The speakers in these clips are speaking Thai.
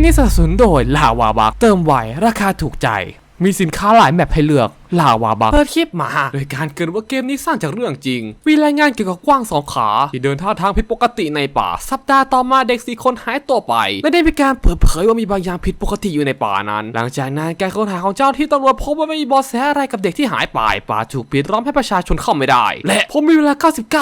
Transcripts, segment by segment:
ปนี้สนับสนุนโดยลาวาบักเติมไวราคาถูกใจ มีสินค้าหลายแบบให้เลือก ลาวาบักเปิดคลิปมา โดยการเกรินว่าเกมนี้สร้างจากเรื่องจริงมีรายงานเกี่ยวกับกว้างสองขา ที่เดินท่าทางผิดปกติในป่า สัปดาห์ต่อมาเด็กสี่คนหายตัวไป และได้มีการเปิดเผยว่ามีบางอย่างผิดปกติอยู่ในป่านั้น หลังจากนั้นการค้นหาของเจ้าที่ตำรวจพบว่าไม่มีเบอแสอะไรกับเด็กที่หายไป ป่าถูกปิดล้อมให้ประชาชนเข้าไม่ได้ และผมมีเวลา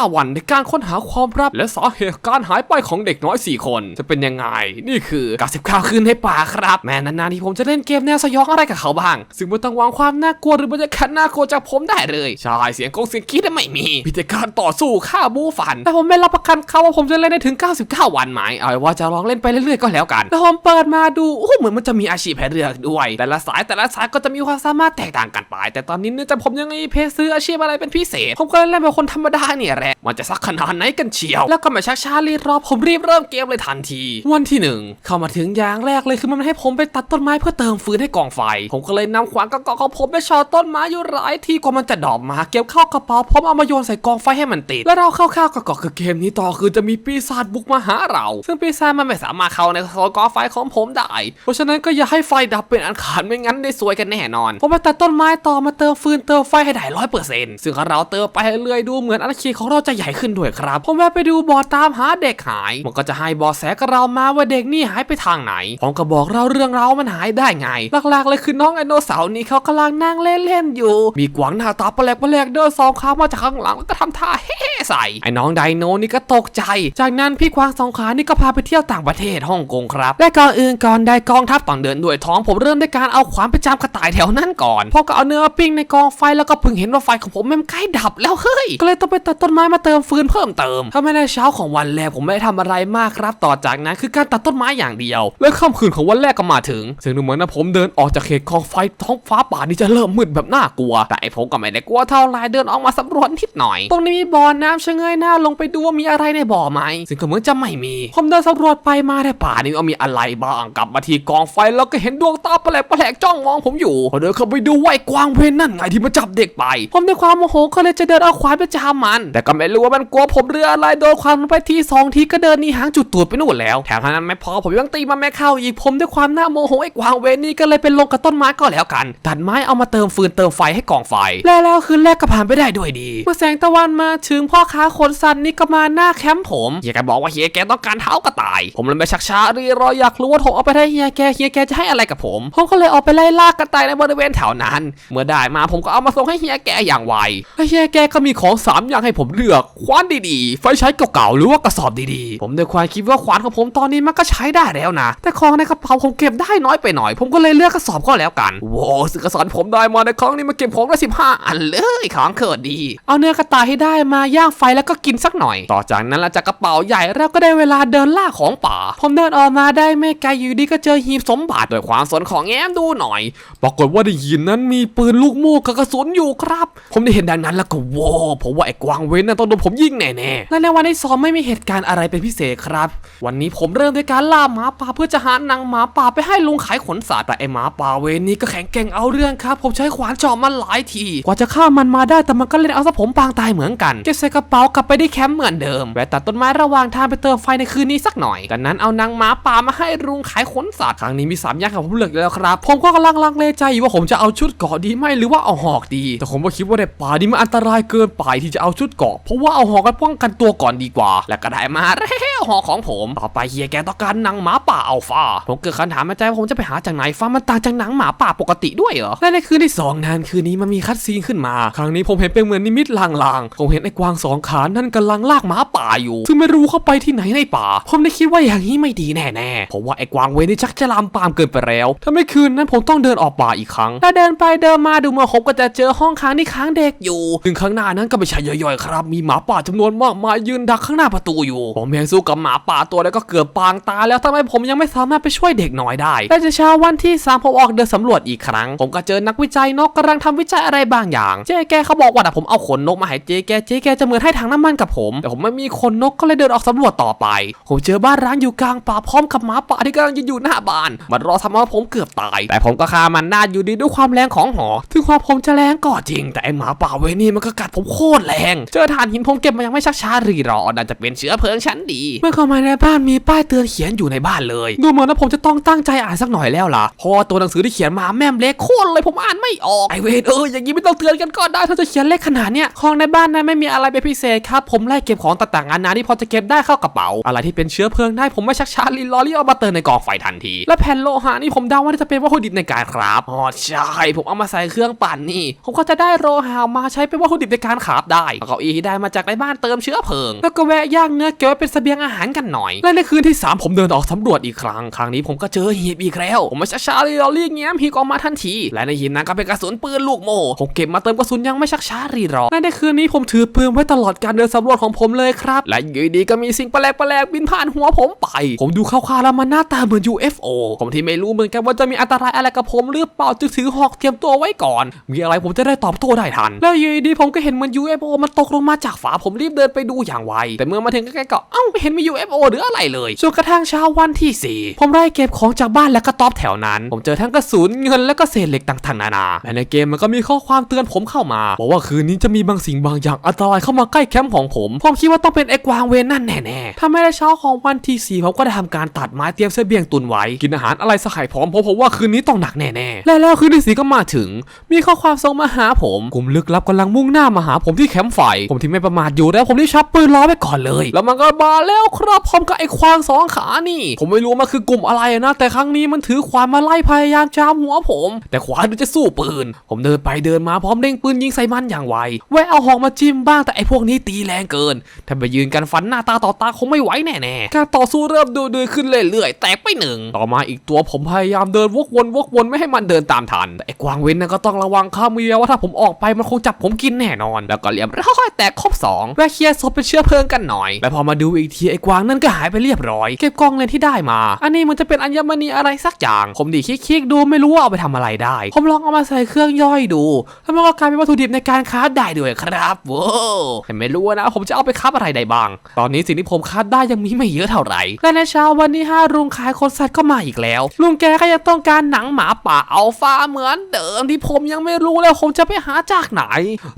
99 วันในการค้นหาความลับและสาเหตุการหายไปของเด็กน้อย 4 คน จะเป็นยังไง นี่คือ 99 คืนในป่าครับ แม้นานๆที่ผมจะเล่นเกมแนวสยองอะไรกับเขาบ้าง ซึ่งไม่ต้องวางความน่ากลัวหรือบรรยากาศน่ากลัวจากผมได้เลยใช่เสียงกงเสียงคิดไม่มีมีแต่การต่อสู้ฆ่าบูฟัน แต่ผมไม่รับประกันเขาว่าผมจะเล่นได้ถึง 99 วันไหมเอาไว้ว่าจะลองเล่นไปเรื่อยๆก็แล้วกันแล้วผมเปิดมาดูโอ้เหมือนมันจะมีอาชีพให้เลือกด้วย แต่ละสายแต่ละสายก็จะมีความสามารถแตกต่างกันไป แต่ตอนนี้เนื่องจากผมยังไม่มีเพจซื้ออาชีพอะไรเป็นพิเศษ ผมก็เลยเล่นแบบคนธรรมดาเนี่ยแหละมันจะสักขนาดไหนกันเชียว แล้วก็ไม่ชักช้ารีบรอผมรีบเริ่มเกมเลยทันที วันที่หนึ่งเข้ามาถึงอย่างแรกเลยคือมันให้ผมไปตัดต้นไม้เพื่อเติมฟืนให้กองไฟ ผมก็เลยนำขวานกระกอกของผมไปชอต้นไม้อยู่หลายที่กว่ามันจะดอกมาเก็บเข้ากระเป๋าพร้อมเอามาโยนใส่กองไฟให้มันติด แล้วเราเข้าๆก็คือเกมนี้ต่อคือจะมีปีศาจบุกมาหาเรา ซึ่งปีศาจมันไม่สามารถเข้าในโซนกองไฟของผมได้ เพราะฉะนั้นก็อย่าให้ไฟดับเป็นอันขาดไม่งั้นได้ซวยกันแน่นอนผมไปตัดต้นไม้ต่อมาเติมฟืนเติมไฟให้ได้ร้อยเปอร์เซ็นต์ซึ่งเราเติมไปเรื่อยดูเหมือนอาณาเขตของเราจะใหญ่ขึ้นด้วยครับผมแวะไปดูบอตามหาเด็กหาย มันก็จะให้บอแสกับเรามาว่าเด็กนี่หายไปทางไหนผมก็บอกเราเรื่องเราวมันหายได้ไงหลักๆเลยคือน้องไอโนเสาร์นี่เขากำลังนั่งเล่นๆอยู่ มีกวางหน้าตาแปลกๆแปลกเดินสองขามาจากข้างหลังแล้วก็ทำท่าเฮ้ใส่ไอ้น้องไดโนนี่ก็ตกใจ จากนั้นพี่กวางสองขานี่ก็พาไปเที่ยวต่างประเทศฮ่องกงครับและก่อนอื่นก่อนได้กองทัพต่างเดินด้วยท้องผมเริ่มด้วยการเอาขวานไปจามกระต่ายแถวนั้นก่อนพอก็เอาเนื้อปิ้งในกองไฟแล้วก็เพิ่งเห็นว่าไฟของผมแม่งใกล้ดับแล้วเฮ้ยก็เลยต้องไปตัดต้นไม้มาเติมฟืนเพิ่มเติมถ้าไม่ได้เช้าของวันแรกผมไม่ได้ทำอะไรมากครับ ต่อจากนั้นคือการตัดต้นไม้อย่างเดียว และค่ำคืนของวันแรกก็มาถึง ซึ่งดูเหมือนนะผมเดินออกจากเขตกองไฟท้องฟ้าป่านี่จะเริ่มมืดแบบน่ากลัว แต่ไอผมก็ไม่ได้กลัวเท่าไรเดินออกมาสำรวจนิดหน่อย ตรงนี้มีบ่อน้ำชะเงยหน้าลงไปดูว่ามีอะไรในบ่อไหมซึ่งก็เหมือนจะไม่มี ผมเดินสำรวจไปมาในป่านี่ว่ามีอะไรบ้างกลับมาที่กองไฟแล้วก็เห็นดวงตาแปลกแปลกจ้องมองผมอยู่พอเดินเข้าไปดูว่าไอ้กวางเวนนั่นไงที่มาจับเด็กไป ผมด้วยความโมโหก็เลยจะเดินเอาควายไปจามมัน แต่ก็ไม่รู้ว่ามันกลัวผมเรืออะไรโดนควายมันไปทีสองทีก็เดินหนีหางจุดตูดไปนู่นแล้ว แถมท่านั้นไม่พอผมยังตีมันไม่เข้าอีกผมด้วยความหน้าโมโหไอ้กวางเวนนี่ก็เลยเป็นลงกับต้นไม้ก็แล้วกันตัดไม้เอามาเติมฟืนเติมไฟให้กองไฟ และแล้วคืนแรกก็ผ่านไปได้ด้วยดี เมื่อแสงตะวันมาถึงพ่อค้าขนสัตว์นี่ก็มาหน้าแคมป์ผมเฮียแกบอกว่าเฮียแกต้องการเท้ากระต่าย ผมเลยไม่ชักช้ารีรออยากรู้ว่าผมเอาไปให้เฮียแกเฮียแกจะให้อะไรกับผมผมก็เลยออกไปไล่ล่ากระต่ายในบริเวณแถวนั้น เมื่อได้มาผมก็เอามาส่งให้เฮียแกอย่างไวและเฮียแกก็มีของสามอย่างให้ผมเลือกควานดีๆ ไฟใช้เก่าๆหรือว่ากระสอบดีๆ ผมด้วยความคิดว่าควานของผมตอนนี้มันก็ใช้ได้แล้วนะ แต่ของในกระเป๋าผมเก็บได้น้อยไปหน่อย ผมก็เลยเลือกกระสอบก็แล้วกันโว้ซึ่งกระสอบที่ผมได้มาในครั้งนี้มาเก็บของได้สิบห้าอันเลยของเขิดดี เอาเนื้อกระต่ายให้ได้มาย่างไฟแล้วก็กินสักหน่อย ต่อจากนั้นเราจากกระเป๋าใหญ่เราก็ได้เวลาเดินล่าของป่า ผมเดินออกมาได้ไม่ไกลอยู่ดีก็เจอหีบสมบัติด้วยความสนของแง้มดูหน่อย ปรากฏว่าในหีบนั้นมีปืนลูกโม่กับกระสุนอยู่ครับ ผมได้เห็นดังนั้นแล้วก็โว้ผมว่าไอ้กวางเว้นน่ะต้องโดนผมยิงแน่ๆและในวันที่สองไม่มีเหตุการณ์อะไรเป็นพิเศษครับ วันนี้ผมเริ่มด้วยการล่าหมาป่าเพื่อจะหาหนังหมาป่าไปให้ลุงขายขนสัตว์แต่ไอ้หมาป่าเวนนี่ก็แข็งแกร่งเอาเรื่องครับ ผมใช้ขวานเจาะมันหลายที กว่าจะฆ่ามันมาได้แต่มันก็เล่นเอาซะผมปางตายเหมือนกันเก็บใส่กระเป๋ากลับไปที่แคมป์เหมือนเดิมแวะตัดต้นไม้ระหว่างทางไปเติมไฟในคืนนี้สักหน่อยจากนั้นเอานางหมาป่ามาให้ลุงขายขนสัตว์ครั้งนี้มีสามอย่างครับผมเลือกแล้วครับ ผมก็กำลังลังเลใจอยู่ว่าผมจะเอาชุดเกราะดีไหมหรือว่าเอาหอกดี แต่ผมก็คิดว่าในป่านี้มันอันตรายเกินไปที่จะเอาชุดเกราะเพราะว่าเอาหอกกันป้องกันตัวก่อนดีกว่า และก็ได้มาแล้วหอกของผมต่อไปเฮียแกต้องการนางหมาป่าอัลฟาผมเกิดคำถามในใจว่าผมจะไปหาจากไหนฟ้ามันต่างจากหนังหมาป่าปกติด้วยเหรอและในคืนที่สองนั้นคืนนี้มันมีคัดซีนขึ้นมา ครั้งนี้ผมเห็นเป็นเหมือนนิมิตลางๆ ผมเห็นไอ้กวางสองขานั่นกำลังลากหมาป่าอยู่ ซึ่งไม่รู้เข้าไปที่ไหนในป่า ผมได้คิดว่าอย่างนี้ไม่ดีแน่ๆ ผมว่าไอ้กวางเวรนี่ชักจะลามปามเกินไปแล้วถ้าไม่คืนนั้นผมต้องเดินออกป่าอีกครั้ง ถ้าเดินไปเดินมาดูมาครบก็จะเจอห้องค้างที่ค้างเด็กอยู่ซึ่งข้างหน้านั้นก็ไม่ใช่ย่อยๆครับ มีหมาป่าจำนวนมากมายยืนดักข้างหน้าประตูอยู่ ผมยังสู้กับหมาป่าตัวแล้วก็เกือบปางตายแล้วทำไมผมยังไม่สามารถไปช่วยเด็กน้อยได้และจะเช้าวันที่สามผมออกเดินสำรวจอีกครั้ง ผมก็เจอนักวิจัยนกกำลังทำวิจัยอะไรบางอย่าง เจ๊แกเขาบอกว่าถ้าผมเอาขนนกมาให้เจ๊แก เจ๊แกจะเหมือนให้ถังน้ำมันกับผม แต่ผมไม่มีขนนกก็เลยเดินออกสำรวจต่อไป ผมเจอบ้านร้างอยู่กลางป่าพร้อมกับหมาป่าที่กำลังยืนอยู่หน้าบ้าน มันรอทำให้ผมเกือบตาย แต่ผมก็ฆ่ามันได้าอยู่ดีด้วยความแรงของหอ ถึงความผมจะแรงก็จริง แต่ไอหมาป่าเวนี่มันก็กัดผมโคตรแรง เจอถ่านหินผมเก็บมายังไม่ชักช้ารีรอน่าจะเป็นเชื้อเพลิงชั้นดี เมื่อเข้ามาในบ้านมีป้ายเตือนเขียนอยู่ในบ้านเลย ดูเหมือนว่าผมจะต้องตั้งใจอ่านสักหน่อยแล้วล่ะ เพราะตัวหนังสือที่เขียนมาแม่มเล็กโคตรเลยผมอ่านไม่ออกไอเวทเอออย่างนี้ไม่ต้องเตือนกันก็ได้ถ้าจะเขียนเล็กขนาดเนี้ยของในบ้านนั้นไม่มีอะไรเป็นพิเศษครับผมไล่เก็บของต่างๆนานาที่พอจะเก็บได้เข้ากระเป๋า อะไรที่เป็นเชื้อเพลิงได้ผมไม่ชักช้ารีรอรีบเอามาเติมในกองไฟทันที และแผ่นโลหะนี่ผมเดาว่าน่าจะเป็นวัตถุดิบในการครับอ๋อใช่ผมเอามาใส่เครื่องปั่นนี่ ผมก็จะได้โลหะมาใช้เป็นวัตถุดิบในการขาบได้เก้าอี้ได้มาจากในบ้านเติมเชื้อเพลิง แล้วก็แวะย่างเนื้อเก็บไว้เป็นเสบียงอาหารกันหน่อย และในคืนที่ 3 ผมเดินออกสำรวจอีกครั้งครั้งนี้ผมก็เจอหีบอีกแล้วผมไม่ช้าๆเลยเราเรียกแง้มหีบออกมาทันที และในหีบนั้นก็เป็นกระสุนปืนลูกโม่ผมเก็บมาเติมกระสุนยังไม่ชักช้ารีรอและในคืนนี้ผมถือปืนไว้ตลอดการเดินสำรวจของผมเลยครับ และอยู่ดีก็มีสิ่งแปลกๆบินผ่านหัวผมไป ผมดูคร่าวๆแล้วมันหน้าตาเหมือน UFO ผมที่ไม่รู้เหมือนกันว่าจะมีอันตรายอะไรกับผมหรือเปล่าจึงถือหอกเตรียมตัวไว้ก่อน มีอะไรผมจะได้ตอบโต้ได้ทัน แล้วอยู่ดีผมก็เห็นเหมัน UFO มันตกลงมาจากฝาผมรีบเดินไปดูอย่างไว แต่เมื่อมาถึงใกล้ๆก็เอ้าไม่เห็นมี UFO หรืออะไรเลยจนกระทั่งเช้าวันที่ 4 ผมไล่เก็บของจากบ้านและกระต๊อบแถวนั้น ผมเจอทั้งกระสุนเงินและก็เศษเหล็กต่างๆนานาและในในเกมมันก็มีข้อความเตือนผมเข้ามา บอกว่าคืนนี้จะมีบางสิ่งบางอย่างอันตรายเข้ามาใกล้แคมป์ของผม ผมคิดว่าต้องเป็นไอ้กวางเวนนั่นแน่ๆถ้าไม่ได้เช้าของวันที่4ผมก็ได้ทำการตัดไม้เตรียมเสบียงตุนไว้ กินอาหารอะไรสักไข่พร้อมผมผมว่าคืนนี้ต้องหนักแน่ๆและแล้วคืนที่สี่ก็มาถึง มีข้อความส่งมาหาผมกลุ่มลึกลับกำลังมุ่งหน้ามาหาผมที่แคมป์ไฟผมที่ไม่ประมาทอยู่แล้วผมที่ชับปืนล้อไปก่อนเลย แล้วมันก็มาแล้วครับพร้อมกับไอ้ควางสองขานี่ ผมไม่รู้มันคือกลุ่มอะไรนะ แต่ครั้งนี้มันถือขวานมาไล่พยายามจามหัวผม แต่ขวานจะสู้ปืนผมเดินไปเดินมาพร้อมเด้งปืนยิงใส่มันอย่างไว แวะเอาหอกมาจิ้มบ้างแต่ไอ้พวกนี้ตีแรงเกิน ถ้าไปยืนกันฟันหน้าตาต่อตาคงไม่ไหวแน่ๆ การต่อสู้เริ่มดูดือขึ้นเรื่อยๆ แตกไปหนึ่ง ต่อมาอีกตัวผมพยายามเดินวกวนวกวนไม่ให้มันเดินตามทัน แต่ไอ้กวางเว้นนั่นก็ต้องระวังข้ามมีแววว่าถ้าผมออกไปมันคงจับผมกินแน่นอน แล้วก็เรียบร้อยแตกครบสองแวะเคลียร์ศพเป็นเชื้อเพลิงกันหน่อยแล้วพอมาดูอีกทีไอ้กวางนั่นก็หายไปเรียบร้อย เก็บกล้องเลนที่ได้มา อันนี้มันจะเป็นอัญมณีอะไรสักอย่าง ผมดีคิกๆดูไม่รู้ว่าเอาไปทำอะไรได้ ผมลองเอามาใส่เครื่องย่อยดูแล้วมันก็กลายเป็นวัตถุดิบในการค้าได้ด้วยครับว้าวแต่ไม่รู้นะ ผมจะเอาไปค้าอะไรได้บ้าง ตอนนี้สิ่งที่ผมค้าได้ยังมีไม่เยอะเท่าไหร่ และในเช้าวันที่ห้าลุงขายคนสัตว์ก็มาอีกแล้ว ลุงแกก็ยังต้องการหนังหมาป่าอัลฟาเหมือนเดิมที่ผมยังไม่รู้แล้วผมจะไปหาจากไหน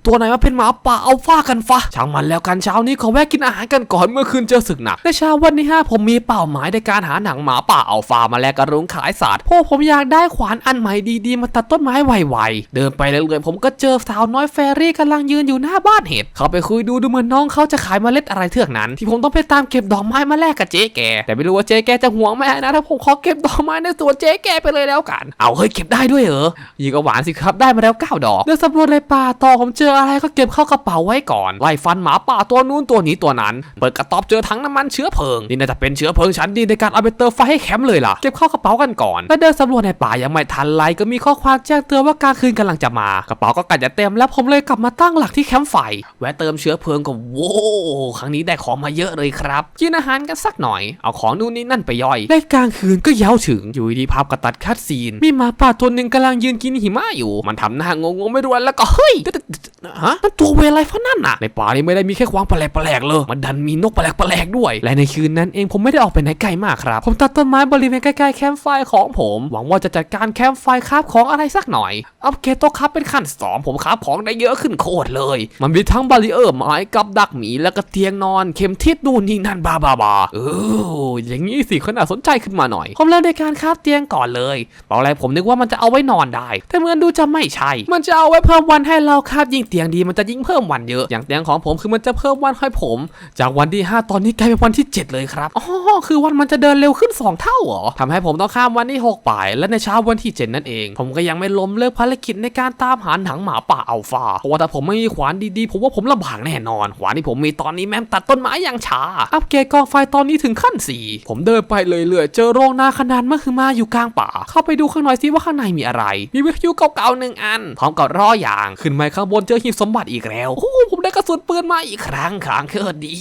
ตัวไหนมาเป็นหมาป่าอัลฟากันฟะช่างมันแล้วกันเช้านี้ขอแวะกินอาหารกันก่อนเมื่อคืนเจอศึกหนักในเช้าวันที่ห้าผมมีเป้าหมายในการหาหนังหมาป่าอัลฟามาแลกกับลุงขายสัตว์เพราะผมอยากได้ขวานอันใหม่ดีๆมาตัดต้นไม้ไวเดินไปเรื่อยๆผมก็เจอสาวน้อยแฟรี่กำลังยืนอยู่หน้าบ้านเห็ดเขาไปคุยดูดูเหมือนน้องเขาจะขายเมล็ดอะไรเถือกนั้น ที่ผมต้องไปตามเก็บดอกไม้มาแลกกับเจ๊แกแต่ไม่รู้ว่าเจ๊แกจะห่วงไหมนะถ้าผมขอเก็บดอกไม้ในสวนเจ๊แกไปเลยแล้วกัน เอาเฮ้ยเก็บได้ด้วยเหรอยิงก็หวานสิครับได้มาแล้วเก้าดอกเดินสำรวจในป่าต่อผมเจออะไรก็เก็บเข้ากระเป๋าไว้ก่อนไล่ฟันหมาป่าตัวนู้นตัวนี้ตัวนั้น เปิดกระต๊อบเจอถังน้ำมันเชื้อเพลิงนี่น่าจะเป็นเชื้อเพลิงชั้นดีในการเอาไปเติมไฟให้แคมป์เลยล่ะเก็บเข้ากระเป๋ากันก่อน แล้วเดินสำรวจในป่ายังไม่ทันไรก็มีข้อความแจ้งเตือนว่ากางคืนกำลังจะมา กระเป๋าก็กล้จะเต็มแล้วผมเลยกลับมาตั้งหลักที่แคมป์ไฟ แวะเติมเชื้อเพลิงก็โว้ครั้งนี้ได้ของมาเยอะเลยครับ กินอาหารกันสักหน่อย เอาของนู่นนี่นั่นไปย่อยในกลางคืนก็เย้าถึง อยู่ดีภาพกระตัดคัดซีน มีหมาป่าตัวหนึ่งกำลังยืนกินหิมะอยู่ มันทำหน้างงๆไม่รู้อะไรแล้วก็เฮ้ยฮะมันตัวเวรอะไรฟะนั่นน่ะ ในป่านี้ไม่ได้มีแค่ควางแปลกๆเลย มันดันมีนกแปลกๆด้วย และในคืนนั้นเองผมไม่ได้ออกไปไหนไกลมากครับ ผมตัดต้นไม้บริเวณใกล้ๆแคมป์ไฟของผม หวังว่าจะจัดการแคมป์ไฟคาบของอะไรสักหน่อยอัปเกรดโต๊ะครับเป็นขั้นสองผมคราบของได้เยอะขึ้นโคตรเลย มันมีทั้งบาริเออร์ไม้กับดักหมีแล้วก็เตียงนอน เข็มทิศนู่นนี่นั่นบาบาบาเอออย่างนี้สิคนน่าสนใจขึ้นมาหน่อย ผมเริ่มในการคราบเตียงก่อนเลยตอนแรกผมนึกว่ามันจะเอาไว้นอนได้ แต่เหมือนดูจะไม่ใช่ มันจะเอาไว้เพิ่มวันให้เราครับยิ่งเตียงดีมันจะยิ่งเพิ่มวันเยอะ อย่างเตียงของผมคือมันจะเพิ่มวันให้ผม จากวันที่ 5 ตอนนี้กลายเป็นวันที่ 7 เลยครับอ๋อคือวันมันจะเดินเร็วขึ้น 2 เท่าเหรอทำให้ผมต้องข้ามวันที่ 6 ไป และในเช้าวันที่ 7 นั่นเอง ผมก็ยังไม่ล้มเลิกภารกิจในการตามหาหนังหมาป่าอัลฟาเพราะว่าถ้าผมไม่มีขวานดีๆผมว่าผมลำบากแน่นอน ขวานที่ผมมีตอนนี้แม่งตัดต้นไม้อย่างช้า อัปเกรดกองไฟตอนนี้ถึงขั้น 4 ผมเดินไปเรื่อยๆเจอโรงนาขนาดมหึมาอยู่กลางป่า เข้าไปดูข้างในซิว่าข้างในมีอะไร มีวิทยุเก่าๆหนึ่งอัน พร้อมกับร่ออย่างขึ้นมาข้างบนเจอหีบสมบัติอีกแล้วโอ้ผมได้กระสุนปืนมาอีกครั้งครั้งเกิดดี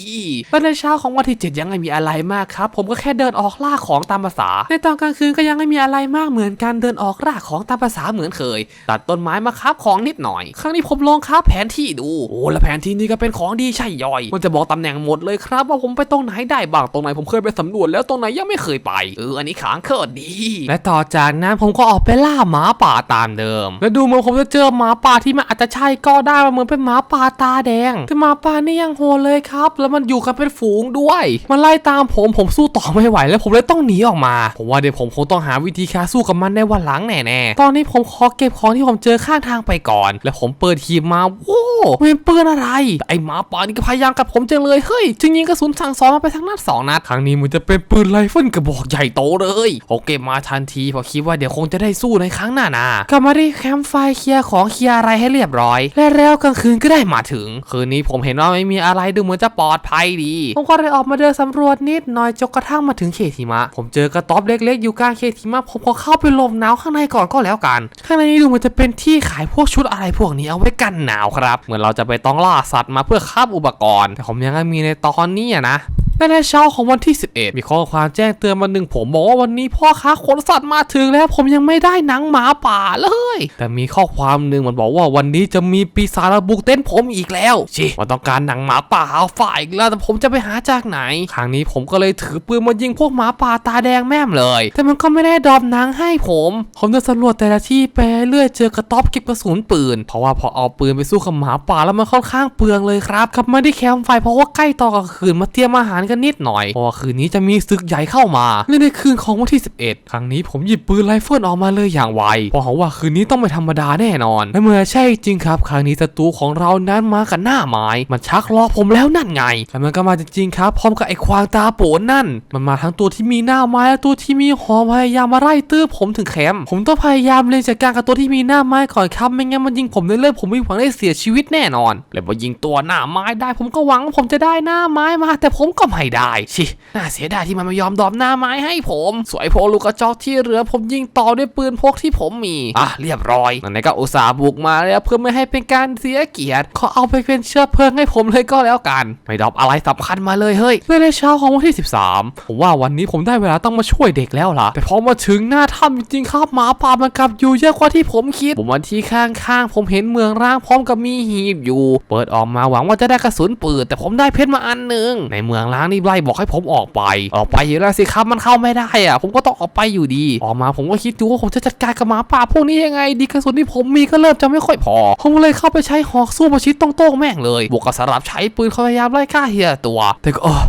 และในเช้าของวันที่7ยังไม่มีอะไรมากครับ ผมก็แค่เดินออกล่าของตามภาษา ในตอนกลางคืนก็ยังไม่มีอะไรมากเหมือนกันเดินออกล่าของตามภาษาเหมือนเคยตัดต้นไม้มาคาบของนิดหน่อย ครั้งนี้ผมลองคาบแผนที่ดู โอ้และแผนที่นี้ก็เป็นของดีใช่ย่อย มันจะบอกตำแหน่งหมดเลยครับ ว่าผมไปตรงไหนได้บ้างตรงไหนผมเคยไปสำรวจแล้วตรงไหนยังไม่เคยไปเอออันนี้ขางเคอดี และต่อจากนั้นผมก็ออกไปล่าหมาป่าตามเดิม และดูเหมือนผมจะเจอหมาป่าที่มันอาจจะใช่ก็ได้มันเหมือนเป็นหมาป่าตาแดง แต่หมาป่านี่ยังโหดเลยครับ แล้วมันอยู่กันเป็นฝูงด้วย มันไล่ตามผมผมสู้ต่อไม่ไหว แล้วผมเลยต้องหนีออกมา ผมว่าเดี๋ยวผมคงต้องหาวิธีการสู้กับมันในวันหลังแน่ๆตอนนี้ผมขอเก็บของที่ผมเจอข้างทางไปก่อน แล้วผมเปิดหีบมาโว้มันเป็นปืนอะไร ไอหมาป่านี่ก็พยายามกับผมจังเลยเฮ้ยจึงยิงกระสุนสั่งสอนมาไปทั้งนัดสองนัดครั้งนี้มันจะเป็นปืนไรเฟิลกระบอกใหญ่โตเลยผมเก็บมาทันทีเพราะคิดว่าเดี๋ยวคงจะได้สู้ในครั้งหน้านากลับมาที่แคมป์ไฟเคลียร์ของเคลียร์อะไรให้เรียบร้อย และแล้วกลางคืนก็ได้มาถึง คืนนี้ผมเห็นว่าไม่มีอะไรดูเหมือนจะปลอดภัยดีผมก็เลยออกมาเดินสำรวจนิดหน่อยจนกระทั่งมาถึงเขตหิมะ ผมเจอกระต๊อบเล็กๆ อยู่กลางเขตหิมะผมก็เข้าไปหลบหนาวข้างในก่อนก็แล้วกัน ข้างในนี้ดูเหมันจะเป็นที่ขายพวกชุดอะไรพวกนี้เอาไว้กันหนาวครับ เหมือนเราจะไปต้องล่าสัตว์มาเพื่อคาบอุปกรณ์ แต่ผมยังมีในตอนนี้นะ และในเช้าของวันที่ 11 มีข้อความแจ้งเตือนมาหนึ่งผมบอกว่าวันนี้พ่อค้าขนสัตว์มาถึงแล้วผมยังไม่ได้หนังหมาป่าเลย แต่มีข้อความหนึ่งมันบอกว่าวันนี้จะมีปีศาจบุกเต้นท์ผมอีกแล้วชิมันต้องการหนังหมาป่าเอาฝ่ายอีกแล้วแต่ผมจะไปหาจากไหน ครั้งนี้ผมก็เลยถือปืนมายิงพวกหมาป่าตาแดงแม่มเลย แต่มันก็ไม่ได้ดรอปหนังให้ผม ผมจะสำรวจแต่ละที่ไปเรื่อยเจอกระต๊อบเก็บกระสุนปืน เพราะว่าพอเอาปืนไปสู้กับหมาป่าแล้วมันค่อนข้างเปลืองเลยครับกับมาที่แคมป์ไฟเพราะว่าใกล้ต่อกลางคืนมาเตรียมอาหารกันนิดหน่อยเพราะว่าคืนนี้จะมีศึกใหญ่เข้ามาและในคืนของวันที่ 11 ครั้งนี้ผมหยิบปืนไรเฟิลออกมาเลยอย่างไวเพราะเขาว่าคืนนี้ต้องไม่ธรรมดาแน่นอน และเมื่อใช่จริงครับ ครั้งนี้ศัตรูของเรานั้นมากับหน้าไม้มันชักล้อผมแล้วนั่นไงและมันก็มาจริงๆครับ พร้อมกับไอ้ควางตาโปนนั่น มันมาทั้งตัวที่มีหน้าไม้และตัวที่มีหอมพยายามมาไล่ตื้อผมถึงแคมป์ผมต้องพยายามเล่นจัดการกับตัวที่มีหน้าไม้ก่อนครับไม่งั้นมันยิงผมในเลือดผมไม่หวังได้เสียชีวิตแน่นอน และพอยิงตัวหน้าไม้ได้ ผมก็หวังว่าผมจะได้หน้าไม้มา แต่ผมก็ไม่ได้ชิน่าเสียดายที่มันไม่ยอมดรอมหน้าไม้ให้ผม สวยโพลูกกระจอกที่เหลือผมยิงต่อด้วยปืนพกที่ผมมีอะเรียบร้อยนั่นก็อุตส่าห์บุกมาแล้วเพื่อไม่ให้เป็นการเสียเกียรติขอเอาไปเป็นเชื้อเพลิงให้ผมเลยก็แล้วกัน ไม่ดรอปอะไรสำคัญมาเลยเฮ้ยเมื่อในเช้าของวันที่ 13 ผมว่าวันนี้ผมได้เวลาต้องมาช่วยเด็กแล้วล่ะ แต่พอมาถึงหน้าถ้ำจริงๆครับหมาป่ามันกลับอยู่เยอะกว่าที่ผมคิด ผมมาที่ข้างๆ ผมเห็นเมืองร้างพร้อมกับมีหีบอยู่ เปิดออกมาหวังว่าจะได้กระสุนปืนแต่ผมได้เพชรมาอันหนึ่งในเมืองร้างนี่ไล่บอกให้ผมออกไป ออกไปอยู่แล้วสิครับมันเข้าไม่ได้อะผมก็ต้องออกไปอยู่ดี ออกมาผมก็คิดดูว่าผมจะจัดการกับหมาป่าพวกนี้ยังไง ดีกระสุนที่ผมมีก็เริ่มจะไม่ค่อยพอ ผมเลยเข้าไปใช้หอกสู้ประชิดตรงๆแม่งเลยบวกกับสลับใช้ปืนพยายามไล่ฆ่าเฮียตัว แต่ก็เออ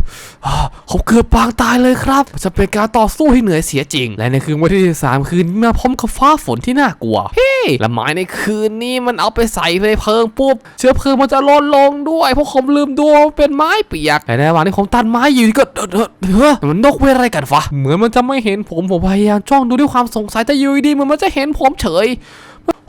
เออผมเกือบปางตายเลยครับมันจะเป็นการต่อสู้ที่เหนื่อยเสียจริง และในคืนวันที่สามคืนมาพร้อมกับฟ้าฝนที่น่ากลัวเฮ้และไม้ในคืนนี้มันเอาไปใส่ในเพลิงปุ๊บเชื้อเพลิงมันจะลดลงด้วยเพราะผมลืมดูว่ามันเป็นไม้เปียกแต่ในระหว่างที่ผมตัดไม้อยู่ก็เดอเดอเฮ้อมันนกเวรอะไรกันฟะเหมือนมันจะไม่เห็นผมผมพยายามจ้องดูด้วยความสงสัยแต่อยู่ดีๆมันมันจะเห็นผมเฉย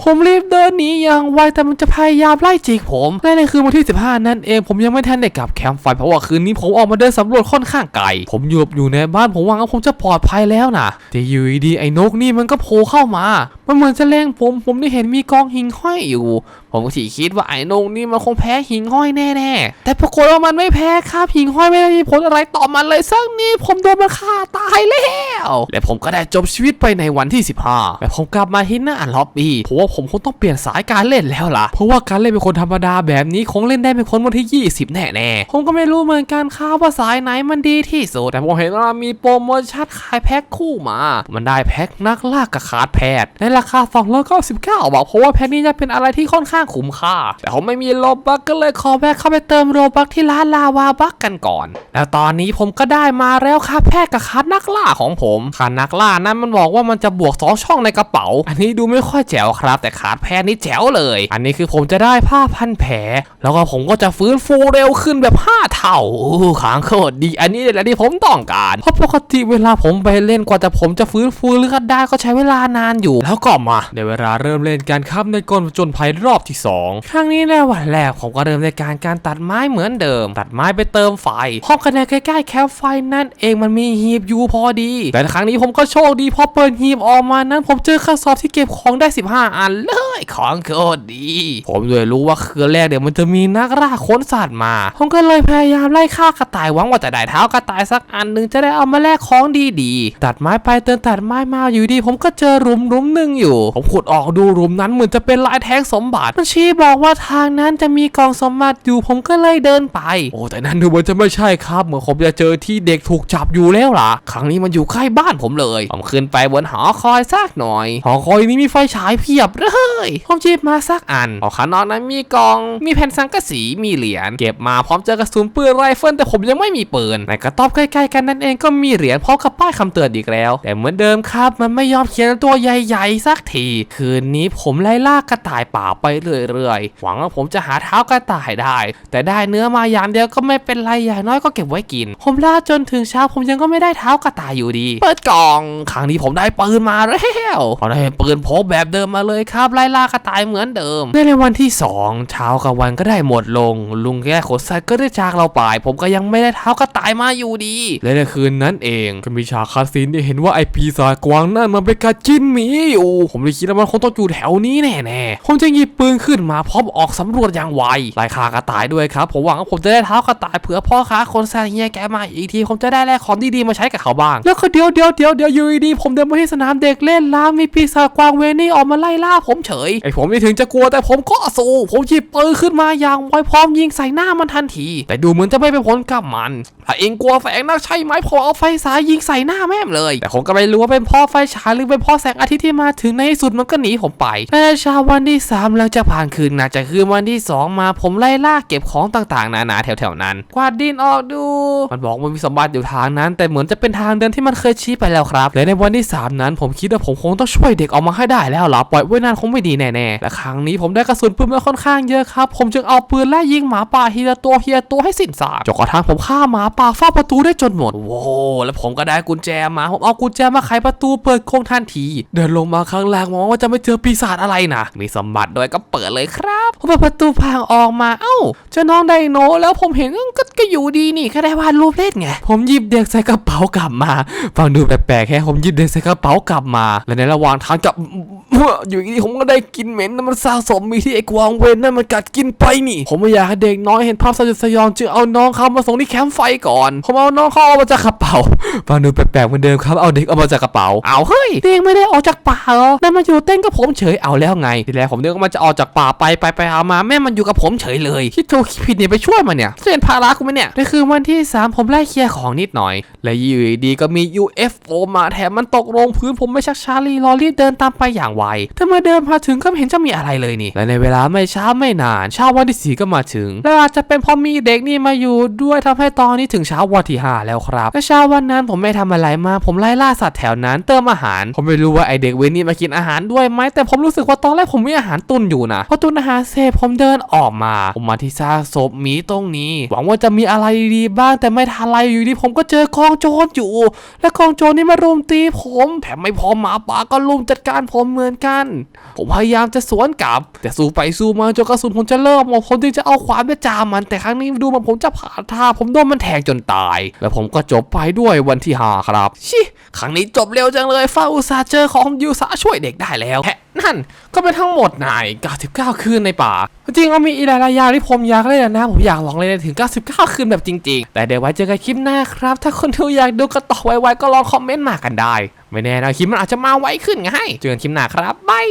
ผมรีบเดินหนีอย่างไวแต่มันจะพยายามไล่จิกผมและในคืนวันที่ 15 นั่นเองผมยังไม่ทันได้กลับแคมป์ไฟเพราะว่าคืนนี้ผมออกมาเดินสำรวจค่อนข้างไกล ผมอยู่อยู่ในบ้านผมหวังว่าผมจะปลอดภัยแล้วนะแต่อยู่ดีไอ้นกนี่มันก็โผล่เข้ามา มันเหมือนจะเล่งผมผมได้เห็นมีกองหิงห้อยอยู่ ผมก็ที่คิดว่าไอ้นกนี่มันคงแพ้หิงห้อยแน่ๆ แต่ปรากฏว่ามันไม่แพ้ครับหิงห้อยไม่ได้มีผลอะไรต่อมันเลยสักนิดผมโดนมันฆ่าตายแล้ว และผมก็ได้จบชีวิตไปในวันที่ 15และผมกลับมาที่หน้าล็อบบี้เพราะว่าผมคงต้องเปลี่ยนสายการเล่นแล้วล่ะ เพราะว่าการเล่นเป็นคนธรรมดาแบบนี้คงเล่นได้เป็นคนวันที่ 20 แน่ๆ ผมก็ไม่รู้เหมือนกันครับว่าสายไหนมันดีที่สุด แต่ผมเห็นว่ามีโปรโมชั่นขายแพ็คคู่มา มันได้แพ็คนักล่ากับขาดแพทย์ในราคา299บาทเพราะว่าแพ็คนี้จะเป็นอะไรที่ค่อนข้างคุ้มค่า แต่ผมไม่มีโลบักก็เลยขอแวะเข้าไปเติมโลบักที่ร้านลาวาบักกันก่อน แล้วตอนนี้ผมก็ได้มาแล้วครับแพทย์กับคัดนักล่าของผมคัดนักล่านั้นมันบอกว่ามันจะบวก2ช่องในกระเป๋า อันนี้ดูไม่ค่อยแจ๋วครับ แต่ขาดแพทย์นี่แจ๋วเลย อันนี้คือผมจะได้ผ้าพันแผล แล้วก็ผมก็จะฟื้นฟูเร็วขึ้นแบบ5เท่าอู้ขางโคตรดี อันนี้แหละที่ผมต้องการเพราะปกติเวลาผมไปเล่นกว่าจะผมจะฟื้นฟูเลือดได้ก็ใช้เวลานานอยู่ แล้วก็มาในเวลาเริ่มเล่นการครับในกลผจญภัยรอบที่2 ครั้งนี้ในวันแรกผมก็เริ่มในการการตัดไม้เหมือนเดิม ตัดไม้ไปเติมไฟห้องคะแนนใกล้ๆแคมป์ไฟนั่นเองมันมีหีบอยู่พอดี แต่ครั้งนี้ผมก็โชคดีพอเปิดหีบออกมานั้น ผมเจอข้อสอบที่เก็บของได้ 15 อันเลยของโคตรดี ผมเลยรู้ว่าคืนแรกเดี๋ยวมันจะมีนักล่าค้นสัตว์มา ผมก็เลยพยายามไล่ฆ่ากระต่ายหวังว่าจะได้เท้ากระต่ายสักอันหนึ่งจะได้เอามาแลกของดีๆ ตัดไม้ไปเติมตัดไม้มาอยู่ดี ผมก็เจอหลุมหลุมหนึ่งอยู่ ผมขุดออกดูรูมนั้นเหมือนจะเป็นลายแทงสมบัติมันชี้บอกว่าทางนั้นจะมีกองสมบัติอยู่ผมก็เลยเดินไป โอ้แต่นั่นดูเหมือนจะไม่ใช่ครับเหมือนผมจะเจอที่เด็กถูกจับอยู่แล้วล่ะ ครั้งนี้มันอยู่ใกล้บ้านผมเลย ผมขึ้นไปบนหอคอยสักหน่อย หอคอยนี้มีไฟฉายเพียบเลยผมจีบมาสักอันหอขานอกนั้นมีกล่อง มีแผ่นสังกะสีมีเหรียญเก็บมาพร้อมเจอกระสุนปืนไรเฟิลแต่ผมยังไม่มีปืนในกระต๊อบใกล้ๆกันนั่นเองก็มีเหรียญพร้อมกับป้ายคำเตือนอีกแล้ว แต่เหมือนเดิมครับ มันไม่ยอมเขียนตัวใหญ่ ๆ สักที คืนนี้ผมไล่ล่ากระต่ายป่าไปเรื่อยๆ หวังว่าผมจะหาเท้ากระต่ายได้ แต่ได้เนื้อมาอย่างเดียวก็ไม่เป็นไรอย่างน้อยก็เก็บไว้กิน ผมล่าจนถึงเช้าผมยังก็ไม่ได้เท้ากระต่ายอยู่ดี เปิดกล่องครั้งนี้ผมได้ปืนมาแล้วพอได้ปืนพกแบบเดิมมาเลยครับไล่ล่ากระต่ายเหมือนเดิมในวันที่สองเช้ากับวันก็ได้หมดลง ลุงแก่ขนสัตว์ก็ได้จากเราไปผมก็ยังไม่ได้เท้ากระต่ายมาอยู่ดี และในคืนนั้นเองก็มีฉาคาสินที่เห็นว่าไอปีศาจกวางนั่นมันไปกัดจิ้นหมีอยู่ ผมเลยคิดว่ามันคงต้องอยู่แถวนี้แน่ๆผมจะหยิบปืนขึ้นมาพร้อมออกสำรวจอย่างไวไล่ฆ่ากระต่ายด้วยครับผมหวังว่าผมจะได้เท้ากระต่ายเผื่อพ่อค้าคนแซงเฮียแกมาอีกทีผมจะได้แลกของดีๆมาใช้กับเขาบ้าง แล้วก็เดี๋ยวเดี๋ยวเดี๋ยวเดี๋ยวอยู่ดีผมเดินมาที่สนามเด็กเล่นแล้วมีปีศาจกวางเวนี่ออกมาไล่ล่าผมเฉยไอผมนี่ถึงจะกลัวแต่ผมก็สู้ผมหยิบปืนขึ้นมาอย่างไวพร้อมยิงใส่หน้ามันทันที แต่ดูเหมือนจะไม่เป็นผลกับมันถ้าเองกลัวแสงนักใช่ไหมผมเอาไฟสายยิงใส่หน้าแม่มเลย แต่ผมก็ไม่รู้ว่าเป็นเพ่อไฟฉายหรือเป็นเพ่อแสงอาทิตย์ที่มาถึงในที่สุดมันก็หนีผมไปในเช้าวันที่สามหลังจากผ่านคืนน่าจะคืนวันที่สองมาผมไล่ล่าเก็บของต่างๆ นานาแถวๆนั้น กวาดดินออกดู มันบอกมันมีสมบัติอยู่ทางนั้น แต่เหมือนจะเป็นทางเดินที่มันเคยชี้ไปแล้วครับ และในวันที่สามนั้นผมคิดว่าผมคงต้องช่วยเด็กออกมาให้ได้แล้วล่ะปล่อยไว้นานคงไม่ดีแน่ๆ และครั้งนี้ผมได้กระสุนปืนมาค่อนข้างเยอะครับ ผมจึงเอาปืนไล่ยิงหมาป่าทีละตัวทีละตัวให้สิ้นซากจนกระทั่งผมฆ่าหมาป่าฝ้าประตูได้จนหมด โว้แล้วผมก็ได้กุญแจมาผมเอากุญแจมาไขประตูเปิดโค้งทันที เดินลงมาข้างล่างมองว่าจะไม่เจอปีศาจอะไรนะมีสมบัติด้วยก็เปิดเลยครับผมเปิดประตูพังออกมา เอ้าเจะน้องไดโนแล้วผมเห็นก็ก็อยู่ดีนี่แค่ได้วาดรูปเล่นไง ผมหยิบเด็กใส่กระเป๋ากลับมา ฟังดูแปลกๆแค่ผมหยิบเด็กใส่กระเป๋ากลับมา และในระหว่างทางกับอยู่ดีผมก็ได้กินเหม็นนั่นมันสะสมมีที่ไอ้กวางเวนนั่นมันกัดกินไปนี่ ผมไม่อยากให้เด็กน้อยเห็นภาพสยดสยองจึงเอาน้องเขามาส่งที่แคมป์ไฟก่อน ผมเอาน้องเขาออกมาจากกระเป๋าฟังดูแปลกๆเหมือนเดิมครับเอาเด็กออกมาจากกระเป๋าเอาเฮ้ยเด็กไม่ได้ออกจากป่าเหรอนั่นมันอยู่เต้นกับผมเฉยเอาแล้วไงทีแรกผมนึกว่ามันจะออกจากจากป่าไปไปไปเอามาแม่มันอยู่กับผมเฉยเลยคิดถูกคิดผิดเนี่ยไปช่วยมันเนี่ยเรียนภาระกูไหมเนี่ยในคืนวันที่สามผมไล่เคลียร์ของนิดหน่อย และอยู่ดีก็มี UFO มาแถมมันตกลงพื้นผมไม่ชักช้ารีรอรีบเดินตามไปอย่างไวถ้ามาเดินมาถึงก็ไม่เห็นจะมีอะไรเลยนี่ และในเวลาไม่ช้าไม่นานเช้าวันที่สี่ก็มาถึง และอาจจะเป็นเพราะมีเด็กนี่มาอยู่ด้วยทำให้ตอนนี้ถึงเช้าวันที่ห้าแล้วครับและเช้าวันนั้นผมไม่ทำอะไรมากผมไล่ล่าสัตว์แถวนั้นเติมอาหาร ผมไม่รู้ว่าไอเด็กเวนี่มากินอาหารด้วยไหมแต่ผมรู้สึกว่าตอนแรกผมมีอาหารตุนอยู่นะพอตุนอาหารเสร็จผมเดินออกมาผมมาที่ซากศพหมีตรงนี้ หวังว่าจะมีอะไรดีๆบ้างแต่ไม่ทันไรอยู่ดีผมก็เจอกองโจรอยู่ และกองโจรนี่มารุมตีผมแถมไม่พอหมาป่าก็รุมจัดการผมเหมือนกัน ผมพยายามจะสวนกลับ แต่สู้ไปสู้มาจนกระสุนผมจะเริ่มหมดผมจึงจะเอาขวานไปจามมัน แต่ครั้งนี้ดูเหมันผมจะผ่านท่าผมโดนมันแทงจนตาย แล้วผมก็จบไปด้วยวันที่ห้าครับชิครั้งนี้จบเร็วจังเลยฟ้าอุตสาเจอของยูสาช่วยเด็กได้แล้วแฮะ นั่นก็เป็นทั้งหมดนาย99 คืนในป่า จริงเอามีอีหลายๆอย่างที่ผมอยากเล่นนะ ผมอยากลองเล่นถึง 99 คืนแบบจริง ๆ แต่เดี๋ยวไว้เจอกันคลิปหน้าครับ ถ้าคนดูอยากดูก็ต่อไวๆก็ลองคอมเมนต์มากันได้ ไม่แน่นะคลิปมันอาจจะมาไวขึ้นไงเจอกันคลิปหน้าครับบาย